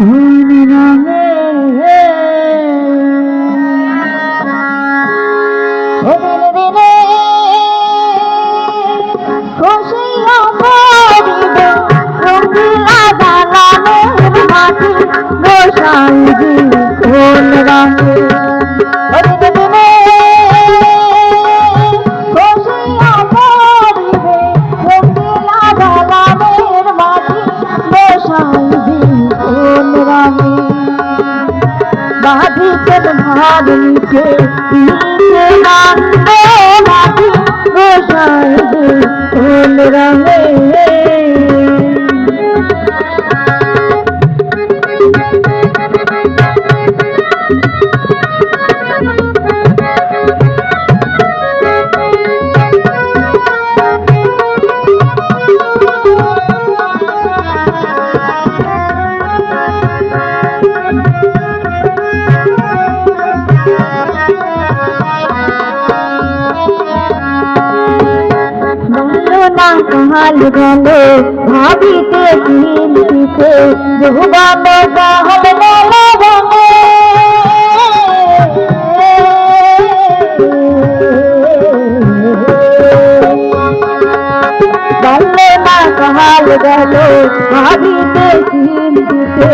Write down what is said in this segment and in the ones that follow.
mm রঙে কাল গেল, ভাবিতে চিনতে যুগান গাহল গেল রঙে বললে না কাল গেল, ভাবিতে চিনতে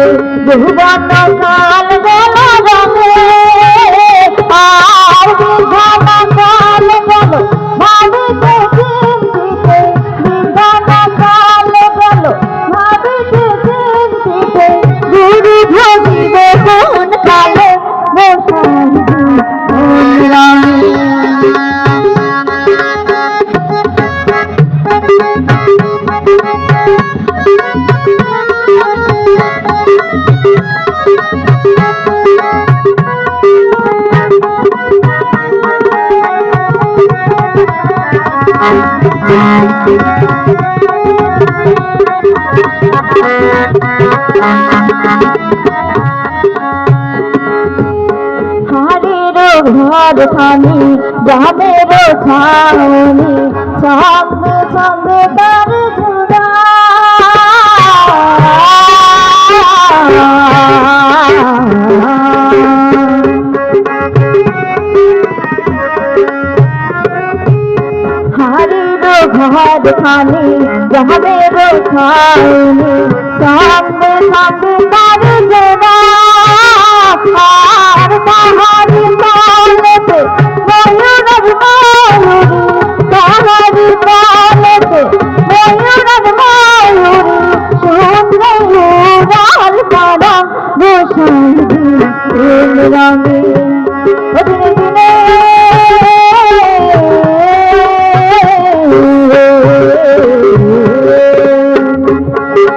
যুগান কাল গেল ঘর খানি গ্রামের ছাউনি সঙ্গে সঙ্গে তার ঝুড়া ঘর খানি গ্রামেরও ছাউনি সঙ্গে সঙ্গে তার ঝুড়া আর তাহারি তালেতে ময়ূরের